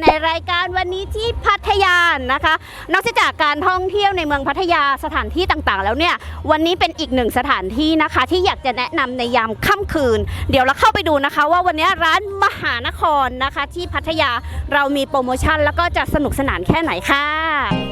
ในรายการวันนี้ที่พัทยานะคะ นอกจากการท่องเที่ยวในเมืองพัทยาสถานที่ต่างๆ แล้วเนี่ยวันนี้เป็นอีกหนึ่งสถานที่นะคะ ที่อยากจะแนะนำในยามค่ำคืน เดี๋ยวเราเข้าไปดูนะคะ ว่าวันนี้ร้านมหานครนะคะ ที่พัทยาเรามีโปรโมชั่นแล้วก็จะสนุกสนานแค่ไหนค่ะ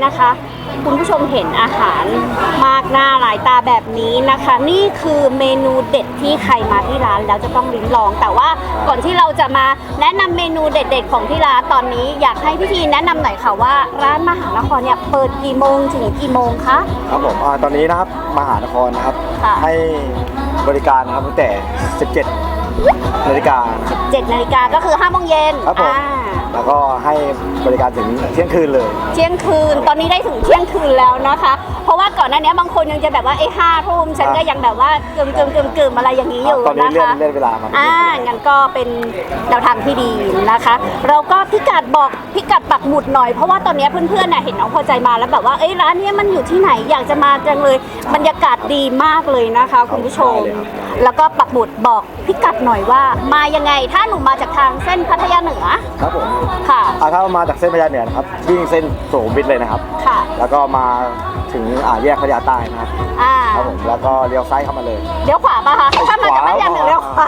นนี้นะคะ คุณผู้ชมเห็นอาหารมากหน้าหลายตาแบบนี้นะคะ นี่คือเมนูเด็ดที่ใครมาที่ร้านแล้วจะต้องลิ้มลอง แต่ว่าก่อนที่เราจะมาแนะนำเมนูเด็ด ๆ ของที่ร้านตอนนี้ อยากให้พี่ทีแนะนำหน่อยค่ะว่าร้านมหานครเนี่ยเปิดกี่โมงถึงกี่โมงคะครับผมอ่าตอนนี้นะครับมหานครนะครับค่ะให้บริการนะครับตั้งแต่ 17นาฬิกา7นาฬิกาก็คือ5โมงเย็นครับผมอ่า แล้วก็ให้บริการถึงเที่ยงคืนเลย เที่ยงคืน ตอนนี้ได้ถึงเที่ยงคืนแล้วนะคะ เพราะว่าก่อนหน้านี้บางคนยังจะแบบว่าเอ้ห้าทุ่มฉันก็ยังแบบว่ากึมกึมกึมกึมอะไรอย่างนี้อยู่ตอนนี้นะเลื่อนคะ เลื่อนเวลามา อ่า งั้นก็เป็นแนวทางที่ดีนะคะ เราก็พิกัดบอกพิกัดปักหมุดหน่อย เพราะว่าตอนนี้เพื่อนๆน่ะเห็นน้องพอใจมาแล้วแบบว่า เอ้ยร้านเนี้ยมันอยู่ที่ไหนอยากจะมาจังเลย บรรยากาศดีมากเลยนะคะ คุณผู้ชมแล้วก็ปักหมุดบอกพิกัดหน่อยว่า มายังไง ถ้าหนูมาจากทางเส้นพัทยาเหนือ ครับผมค่ะ อ่าถ้ามาจากเส้นพญาเหนือนะครับวิ่งเส้นสุขุมวิทเลยนะครับ ค่ะ แล้วก็มาถึงอ่าแยกพญาใต้นะครับอ่า ครับผมแล้วก็เลี้ยวซ้ายเข้ามาเลย เลี้ยวขวาป่ะคะ ถ้ามาจากพัทยาเหนือเลี้ยวขวา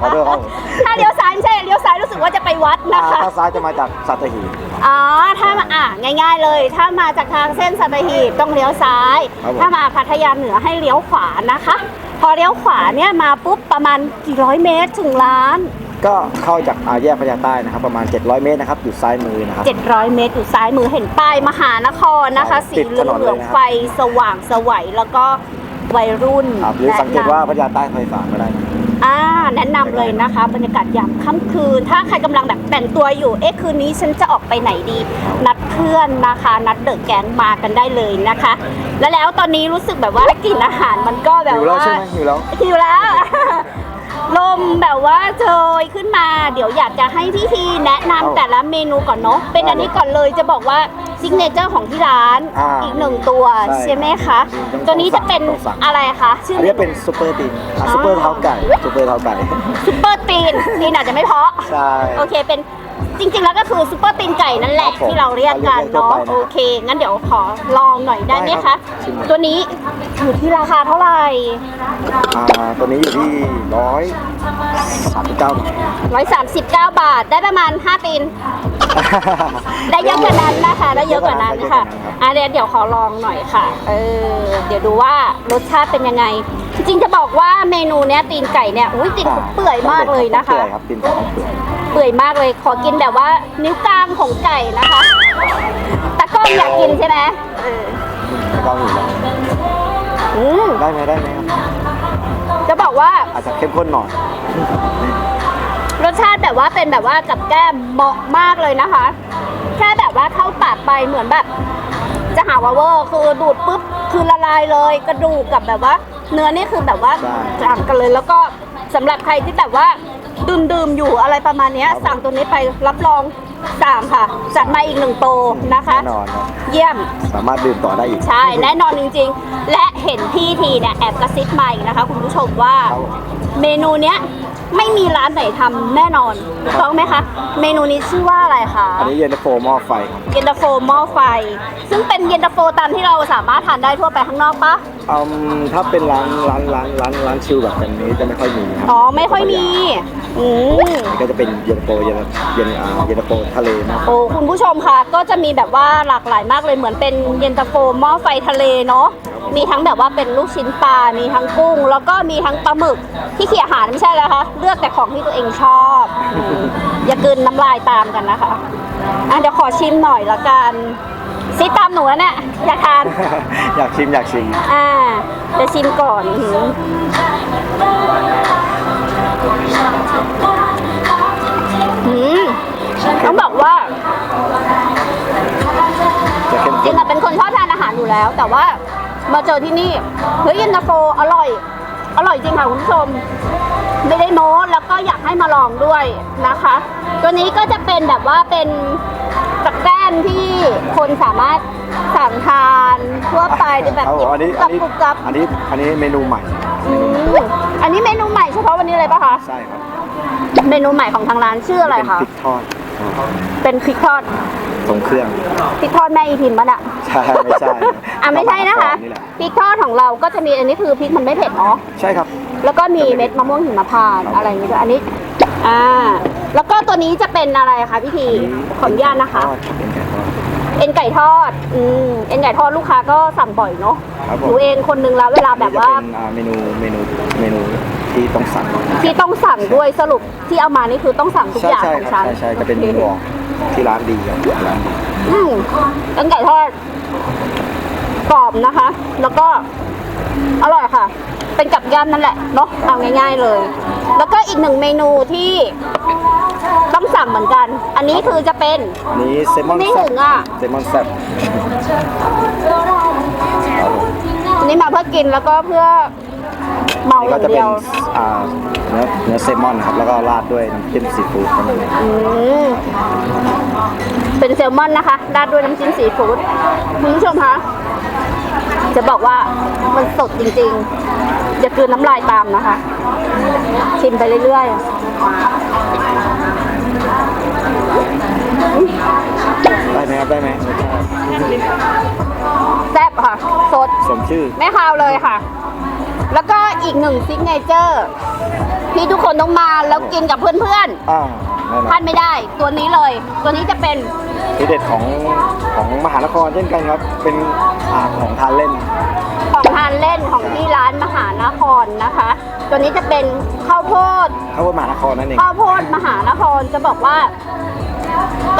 ขอโทษครับผมถ้าเลี้ยวซ้ายไม่ใช่ เลี้ยวซ้ายรู้สึกว่าจะไปวัดอ่านะคะ ถ้าซ้ายจะมาจากสัตหีบ อ๋อ ถ้ามาอะง่าย ๆเลย ถ้ามาจากทางเส้นสัตหีบต้องเลี้ยวซ้าย ครับผม ถ้ามาพัทยาเหนือให้เลี้ยวขวานะคะ พอเลี้ยวขวาเนี่ยมาปุ๊บประมาณกี่ร้อยเมตรถึงร้าน ก็เข้าจากอ่าแยกพญาใต้นะครับ ประมาณ 700 เมตรนะครับอยู่ซ้ายมือนะครับ 700 เมตรอยู่ซ้ายมือเห็นป้ายมหานครนะคะ สีติดเหถนนลืเลองยนะครับ ๆไฟสว่างสวัยแล้วก็วัยรุ่นครับหรือสังเกตว่าพแนะนำญาใต้ไฟฝาก็ได้นะอ่าแนะนำเลยนะคะ บรรยากาศยามค่ำคืน ถ้าใครกำลังแบบแต่งตัวอยู่ เอ๊ะคืนนี้ฉันจะออกไปไหนดี นัดเพื่อนนะคะ นัดเดอะแก๊งมากันได้เลยนะคะ แล้วแล้วตอนนี้รู้สึกแบบว่ากลิ่นอาหารมันก็แบบหิวแล้วว่า ใช่ไหมหิวแล้ว หิวแล้ว ลมแบบว่าโชยขึ้นมา เดี๋ยวอยากจะให้พี่ทีแนะนำเอาแต่ละเมนูก่อนเนาะเป็นอันนี้ก่อนเลยจะบอกว่าซิกเนเจอร์ของที่ร้านอ่าอีกหนึ่งตัวใช่ใช่ไหมคะต้องตัวนี้จะเป็นต้องสั่ง อะไรคะชื่อ อันนี้เป็นซูเปอร์ตีนอะซูเปอร์เท้าไก่ซูเปอร์เท้าไก่ ซุปเปอร์ตีนตีนอาจจะไม่เพาะใช่ โอเคเป็น จริงๆแล้วก็คือซุปเปอร์ตีนไก่นั่นแหละ ครับผมที่เราเรียกกันเราเนาะเรียกทั่วไปนะโอเค งั้นเดี๋ยวขอลองหน่อยได้ไหมได้ครัคะ บชิมตัวนี้อยู่ที่ราคาเท่าไหร่ อ่าตัวนี้อยู่ที่ร้อยสามสิบเก้า 139 บาทได้ประมาณ 5 ตีน ได้เยอะกว่านั้นนะคะได้เยอะกว่านั้นค่ะอะเดี๋ยวเดี๋ยวขอลองหน่อยค่ะ เออ เดี๋ยวดูว่ารสชาติเป็นยังไง จริงๆจะบอกว่าเมนูเนี้ยตีนไก่เนี่ยอุ้ยตีนเขาเปื่อยมากเลยนะคะ เปื่อยครับตีนไก่เปื่อยเปื่อยมากเลย ขอกินแบบว่านิ้วกลางของไก่นะคะตะกล้องอยากกินใช่ไหมเออแล้วก็หิวแล้วอืมได้ไหมได้ไหมครับจะบอกว่าอาจจะเข้มข้นหน่อยรสชาติแบบว่าเป็นแบบว่ากับแก้มเหมาะมากเลยนะคะ แค่แบบว่าเข้าปากไปเหมือนแบบ จะหาว่าเวอร์คือดูดปุ๊บคือละลายเลย กระดูกกับแบบว่า เนื้อนี่คือแบบว่าใช่ต่างกันเลยแล้วก็สำหรับใครที่แบบว่าดื่มดื่มๆอยู่อะไรประมาณเนี้ยครับสั่งตัวนี้ไปรับรองสั่งค่ะ จัดมาอีกหนึ่งโตนะคะ แน่นอนครับเยี่ยม สามารถดื่มต่อได้อีก ใช่ แน่นอนจริงๆ และเห็นพี่ทีเนี่ยแอบกระซิบมาอีกนะคะ คุณผู้ชมว่าครับผม เมนูเนี้ย ไม่มีร้านไหนทำแน่นอนถูกต้องไหมคะ เมนูนี้ชื่อว่าอะไรคะ อันนี้เย็นตาโฟหม้อไฟครับเย็นตาโฟหม้อไฟ ซึ่งเป็นเย็นตาโฟตามที่เราสามารถทานได้ทั่วไปข้างนอกปะอืมถ้าเป็นร้านร้านร้านร้านร้านชิลแบบแบบนี้จะไม่ค่อยมีครับอ๋อ ไม่ค่อยมี อืมนี่ก็จะเป็นเย็นตาโฟเย็นเย็นอ่าเย็นตาโฟทะเลมากโอ้คุณผู้ชมคะก็จะมีแบบว่าหลากหลายมากเลยเหมือนเป็นเย็นตาโฟหม้อไฟทะเลเนาะ มีทั้งแบบว่าเป็นลูกชิ้นปลา มีทั้งกุ้ง แล้วก็มีทั้งปลาหมึกที่เขี่ยหารไม่ใช่แล้วคะ เลือกแต่ของที่ตัวเองชอบอืมอย่ากลืนน้ำลายตามกันนะคะ อะเดี๋ยวขอชิมหน่อยละกันซิตามหนูแล้วเนี่ยอยากทาน อยากชิมอยากชิมอ่าจะชิมก่อนหืมหืมต้องบอกว่า จะเข้มจริข้นงอะเป็นคนชอบทานอาหารอยู่แล้ว แต่ว่า มาเจอที่นี่เฮ้ยเย็นตาโฟอร่อย อร่อยจริงค่ะคุณผู้ชม ไม่ได้โม้แล้วก็อยากให้มาลองด้วยนะคะ ตัวนี้ก็จะเป็นแบบว่าเป็นกับแกล้มที่คนสามารถสั่งทานทั่วไปหรือแบบครับผมอันนี้กัอับนนี้กรุบกรับอันนี้อันนี้เมนูใหม่อืมอันนี้เมนูใหม่เฉพาะวันนี้เลยปะคะใช่ครับเมนูใหม่ของทางร้านชื่ออะไรเป็นคะพริกทอดอ่าเป็นพริกทอด ทรงเครื่อง พริกทอดแม่อีพิมพ์ปะน่ะใช่ไม่ใช่อะไม่ใช่นะคะนี่แหละพริกทอดของเราก็จะมีอันนี้คือพริกมันไม่เผ็ดเนาะใช่ครับ แล้วก็มีเม็ดมะม่วงหิมพานต์อะไรอย่างงี้ด้วยอันนี้อ่าแล้วก็ตัวนี้จะเป็นอะไรคะพี่ทีขออนุญาตนะคะ ทอดเป็นไก่ทอด เอ็นไก่ทอดอืมเอ็นไก่ทอดลูกค้าก็สั่งบ่อยเนาะครับผหมนูเองคนนึงแล้วเวลาแบบว่า นี่จะเป็นอ่าเมนูเมนูเมนูที่ต้องสั่งที่ต้องสั่งด้วยสรุปที่เอามานี่คือต้องสั่งทุกใช่อย่างใช่ของครัฉับนใช่ใช่จะเป็นวอง ที่ร้านดีครับร้านดีอืมเอ็นไก่ทอดกรอบนะคะ แล้วก็อร่อยค่ะ เป็นกับย่ำนั่นแหละเนาะเอาง่าย ๆเลย แล้วก็อีกหนึ่งเมนูที่ต้องสั่งเหมือนกัน อันนี้คือจะเป็นอันนี้เซมอนไม่แซ่ถึบงอะ เซมอนแซ่บครับผมอันนี้มาเพื่อกินแล้วก็เพื่อ เมาอันอนี้ก็ย่างจะเป็เดีนยวอ่าเนื้อเนื้อเซลมอนนะครับแล้วก็ราดด้วยน้ำจิ้มซีฟู้ดเท่านั้นเองอืมเป็นแซลมอนนะคะราดด้วยน้ำจิ้มซีฟู้ดคุณผู้ชมคะจะบอกว่ามันสดจริงๆ อย่ากลืนน้ำลายตามนะคะ ชิมไปเรื่อยๆได้ไหมครับได้ไหมแซ่บค่ะ สด สมชื่อ ไม่คาวเลยค่ะ แล้วก็อีกหนึ่งซิกเนเจอร์ที่ทุกคนต้องมาแล้วกินกับเพื่อนอ่าแน่นๆพอลานดไม่ได้ ตัวนี้เลย ตัวนี้จะเป็นที่เด็ดของของมหานครเช่นกันครับ เป็นอ่าของทานเล่น ของทานเล่นของที่ร้านมหานครนะคะ ตัวนี้จะเป็นข้าวโพดข้าวโพดมหานครนั่นเอง ข้าวโพดมหานครจะบอกว่า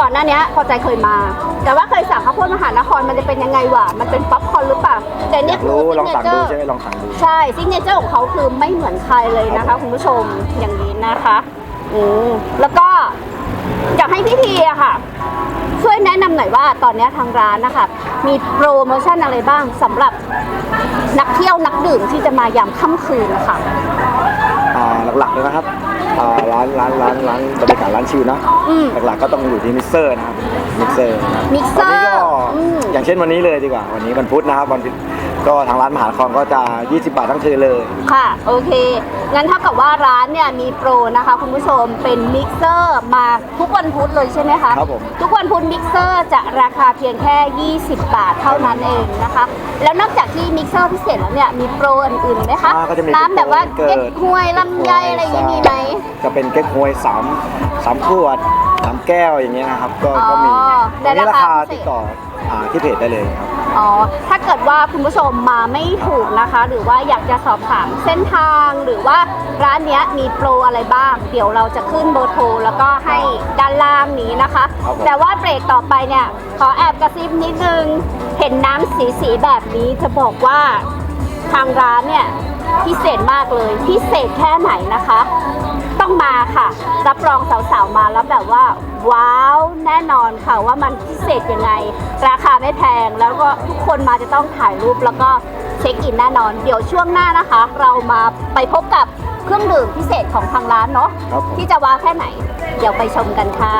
ก่อนหน้านี้พอใจเคยมา แต่ว่าเคยสั่งข้าวโพดมหานครมันจะเป็นยังไงวะมันเป็นป๊อปคอร์นหรือเปล่าแต่เนี่ยคือรู้ซิลองกเนสั่งเจดูอร์ใช่ไหมลองสั่งดูใช่ซิกเนเจอร์ของเขาคือไม่เหมือนใครเลยนะคะคุณผู้ชมอย่างนี้นะคะอืมแล้วก็อยากให้พี่ทีอะค่ะ ช่วยแนะนำหน่อยว่าตอนนี้ทางร้านนะคะมีโปรโมชั่นอะไรบ้างสำหรับนักเที่ยวนักดื่มที่จะมายามค่ำคืนนะคะอ่าหลักๆเลยนะครับ อ่าร้านร้านร้านร้านบรรยากาศร้านชิลนะอืม หลักๆก็ต้องอยู่ที่มิกเซอร์นะครับมิกเซอร์มิกเซอวันนี้ร์ก็อืม อย่างเช่นวันนี้เลยดีกว่า วันนี้วันพุธนะครับวันพุธ ก็ทางร้านมหานครก็จะ 20 บาททั้งคืนเลย ค่ะ โอเค งั้นเท่ากับว่าร้านเนี่ยมีโปรนะคะ คุณผู้ชมเป็นมิกเซอร์มาทุกวันพุธเลยใช่ไหมคะครับผม ทุกวันพุธมิกเซอร์จะราคาเพียงแค่ 20 บาทเท่านั้นเองนะคะ แล้วนอกจากที่มิกเซอร์พิเศษแล้วเนี่ยมีโปรอื่นๆไหมคะอ่าก็จะมีร้านแบบว่าเกิเก๊กดฮวยลำไยอะไรอย่างงี้มีไหม จะเป็นเก๊กฮวยสามสามขวดสามแก้วอย่างเงี้ยนะครับ ก็อ๋อก็มีได้วันนี้ราราคาคาพิเศษติดต่ออ่าที่เพจได้เลยครับ อ๋อ ถ้าเกิดว่าคุณผู้ชมมาไม่ถูกนะคะ หรือว่าอยากจะสอบถามเส้นทางหรือว่าร้านเนี้ยมีโปรอะไรบ้าง เดี๋ยวเราจะขึ้นเบอร์โทรแล้วก็ให้ด้านล่างนี้นะคะ ครับผม แต่ว่าเบรกต่อไปเนี่ยขอแอบกระซิบนิดนึง เห็นน้ำสีสีๆแบบนี้จะบอกว่าทางร้านเนี่ยพิเศษมากเลยพิเศษแค่ไหนนะคะต้อง มาค่ะ รับรองสาวๆมาแล้วแบบว่า ว้าวแน่นอนค่ะว่ามันพิเศษยังไง ราคาไม่แพงแล้วก็ทุกคนมาจะต้องถ่ายรูปแล้วก็เช็คอินแน่นอน เดี๋ยวช่วงหน้านะคะ เรามาไปพบกับเครื่องดื่มพิเศษของทางร้านเนาะครับผมที่จะว้าวแค่ไหน เดี๋ยวไปชมกันค่ะ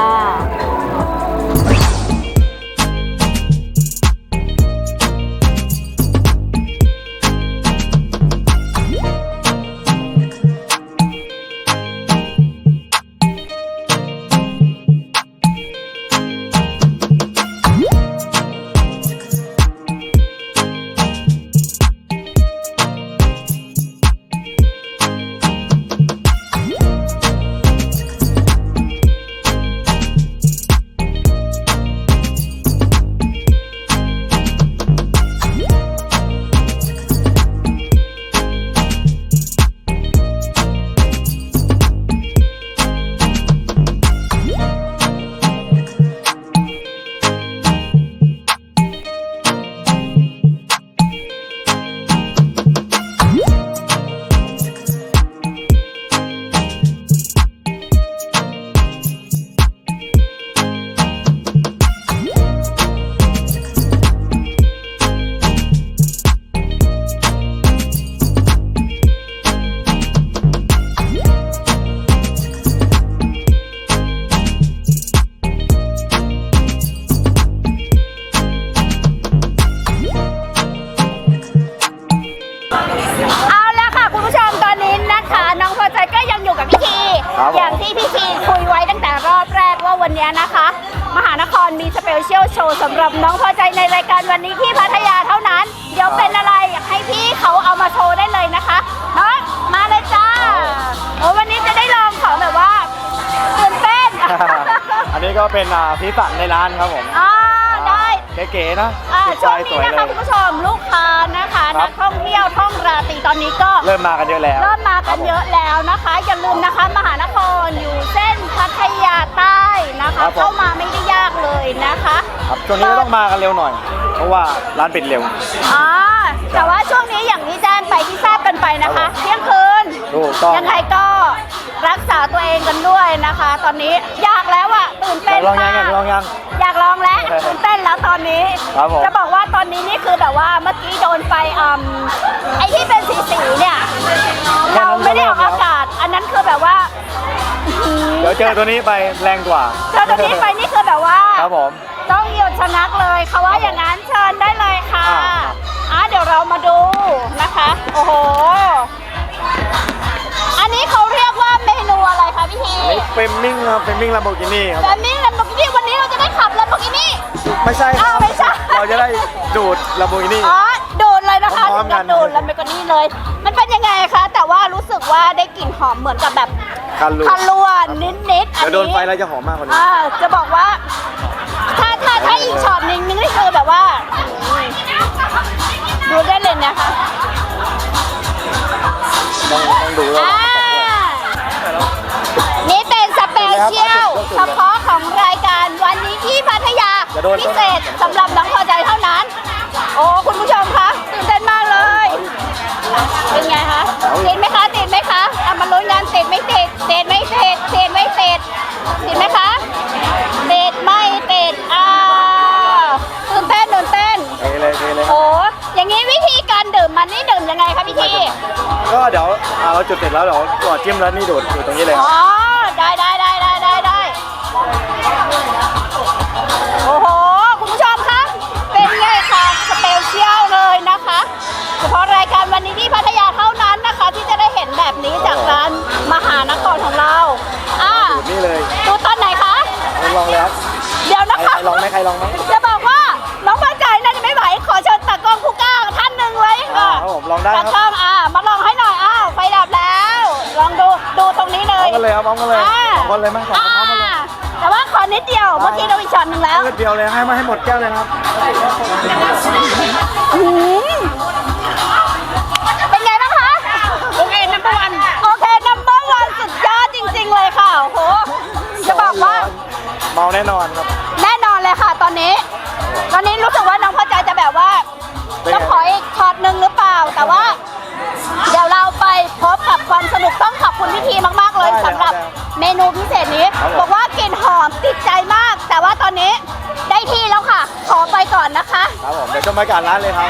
สีสันในร้านครับผมอ่าได้เก๋ๆนะอ่าติดช่ใจวงสนี้วยนะเลคะยคุณผู้ชมลูกค้านะคะครันับกท่องเที่ยวท่องราตรีตอนนี้ก็เริ่มมากันเยอะแล้ว เริ่มมากันเยอะแล้วนะคะ อย่าลืมนะคะมหานครอยู่เส้นพัทยาใต้นะคะครับผมเข้ามาไม่ได้ยากเลยนะคะ ครับช่วงนี้ก็ต้องมากันเร็วหน่อย เพราะว่าร้านปิดเร็วอ่า แต่ว่าช่วงนี้อย่างที่แจ้งไปที่ทราบกันไปนะคะเที่ยงคืนถูกต้อง ยังไงก็รักษาตัวเองกันด้วยนะคะ ตอนนี้อยากแล้วอะตื่นอเต้ยานกลองยังมาอยากกลองยังอยากลองแล้วตื่นเต้นแล้วตอนนี้ครับผม จะบอกว่าตอนนี้นี่คือแบบว่าเมื่อกี้โดนไปอืมไอ้ที่เป็นสีสีๆเนี่ยเราไม่ได้ออกอากาศ อันนั้นคือแบบว่าอื้อหือเดี๋ยวเจอตัวนี้ไปแรงกว่าเจอตัวนี้ไปนี่คือแบบว่า ครับผม ต้องหยุดชะงักเลยเขาว่าอย่างนั้นเชิญได้เลยค่ะ อ่าอะ เฟมมิ่งครับเฟมมิ่งลาโบกินี่ครับแบมมี่ลัมโบกินี่วันนี้เราจะได้ขับลัมโบกินี่ ไม่ใช่คอ้ารัวบไม่ใช่ เราจะได้ดูดลาโบกินี่ อ๋อดูดเลยนะคะพร้อมๆกันดูดลัมโบกินี่เลย มันเป็นยังไงคะ แต่ว่ารู้สึกว่าได้กลิ่นหอมเหมือนกับแบบคันลูคันลัวนิดๆอัเดี๋ยวโดนไฟแล้วจะหอมมากกว่านี้ อ่าจะบอกว่า ถ้าถ้าถ้าอีกช็อตหนึงนี่คือแบบว่าดูได้เลยนะคะต้องต้องดูแล้วอ่า สเปเชียลเฉพาะของรายการวันนี้ที่พัทยาอย่าโดน พิเศษสำหรับน้องพอใจเท่านั้น โอ้คุณผู้ชมคะตื่นเต้นมากเลย เป็นไงคะติดไหมคะติดไหมคะเอามาลุ้นกันติดไม่ติดติดไม่ติดติดไม่ติดติดไหมคะติดไม่ติดอ่าตื่นเต้นตื่นเต้น เทเลยเทเลยโอ้อย่างนี้วิธีการดื่มมันนี่ดื่มยังไงคะพี่ทีก็เดี๋ยวเอาเราจุดเสร็จแล้วเดี๋ยวกดจิ้มแล้วนี่ดูดอยู่ตรงนี้เลยคอ๋รับอได้ได้ได้ได้ได้ได้ ลองไหมใครลองไหมจะบอกว่าน้องพอใจน่าจะไม่ไหว ขอเชิญตากล้องผู้กล้าท่านหนึ่งเลยอ่าค่ะครับผมลองได้ตาครับกล้องอ่ามาลองให้หน่อยอ้าวไฟดับแล้ว ลองดูดูตรงนี้เลพร้อยมกันเลยครับพร้อมกันเลยอ่าสองคนเลยมั้งสองคนพร้อมกันเลยอ่าแต่ว่าขอนิดเดียวเมื่อกี้เราอีกช็อตหนึ่งแล้ว เลือดเดียวเลยให้มาให้หมดแก้วเลยนะครับอืมเป็นไงบ้างคะ โอเคนัมเบอร์วันโอเคนัมเบอร์วันสุดยอดจริงๆเลยค่ะ โอ้โห จะบอกว่า เมาแน่นอนครับ นึ่งหรือเปล่า แต่ว่า เดี๋ยวเราไปพบกับความสนุกต้องขอบคุณพี่ทีมากๆเลยสำหรับเมนูพิเศษนี้ บอกว่ากลิ่นหอมติดใจมาก แต่ว่าตอนนี้ได้ที่แล้วค่ะ ขอไปก่อนนะคะ ครับผมเดี๋ยวชมบรรยากาศร้านเลยครับ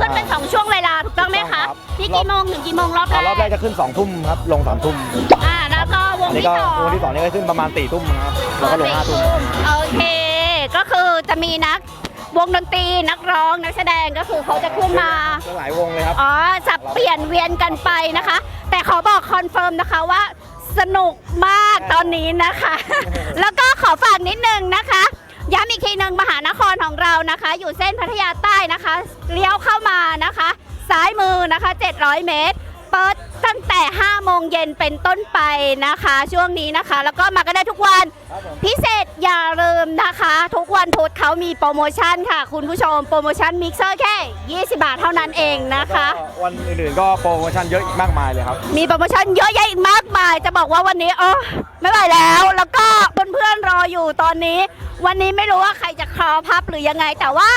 ขึ้นเป็นสองช่วงเวลาถูกต้องไหมคะถูกต้องครับที่กี่โมงถึงกี่โมงรอบแรอ่ากรอบแรกจะขึ้น2องทุ่มครับ ลง3ามทุ่มอ่าแล้วก็วงอันนี้ที่ก็สองวงที่สองนี่ก็ขึ้นประมาณ4ี่ทุ่มนะครับ แล้วก็ลงห้าทุ่ม โอเค ก็คือจะมีนักวงดนตรีนักร้องนักแสดงก็คือเขาจะขึ้นมา ก็หลายวงเลยครับ อ๋อสับเปลี่ยนเวียนกันไปนะคะ แต่ขอบอกคอนเฟิร์มนะคะว่าสนุกมากตอนนี้นะคะ แล้วก็ขอฝากนิดนึงนะคะ ย้ำอีกทีหนึ่งมหานครของเรานะคะ อยู่เส้นพัทยาใต้นะคะ เลี้ยวเข้ามานะคะ ซ้ายมือนะคะ 700 เมตร เปิดตั้งแต่ 5 โมงเย็นเป็นต้นไปนะคะ ช่วงนี้นะคะ แล้วก็มากันได้ทุกวันครับผมพิเศษอย่าลืมนะคะ ทุกวันพุธเขามีโปรโมชั่นค่ะ คุณผู้ชมโปรโมชั่นมิกเซอร์แค่ 20 บาทเท่านั้นเองนะคะแล้วก็วันอื่นๆก็โปรโมชั่นเยอะอีกมากมายเลยครับ มีโปรโมชั่นเยอะแยะอีกมากมาย จะบอกว่าวันนี้เออไม่ไหวแล้ว แล้วก็เพื่อนๆรออยู่ตอนนี้ วันนี้ไม่รู้ว่าใครจะครอพับหรือยังไง แต่ว่า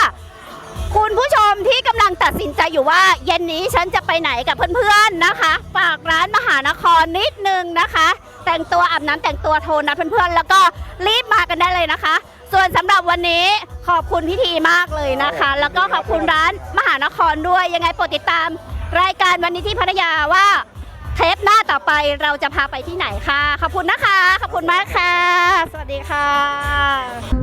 คุณผู้ชมที่กำลังตัดสินใจอยู่ว่า เย็นนี้ฉันจะไปไหนกับเพื่อนๆนะคะ ฝากร้านมหานครนิดนึงนะคะ แต่งตัวอาบน้ำแต่งตัวโทนนะเพื่อนๆ แล้วก็รีบมากันได้เลยนะคะ ส่วนสำหรับวันนี้ขอบคุณพิธีมากเลยนะคะ แล้วก็ขอบคุณร้านมหานครด้วยยังไงโปรดติดตาม รายการวันนี้ที่พัทยาว่า เทปหน้าต่อไปเราจะพาไปที่ไหนค่ะ ขอบคุณนะคะ ขอบคุณมากค่ะ สวัสดีค่ะ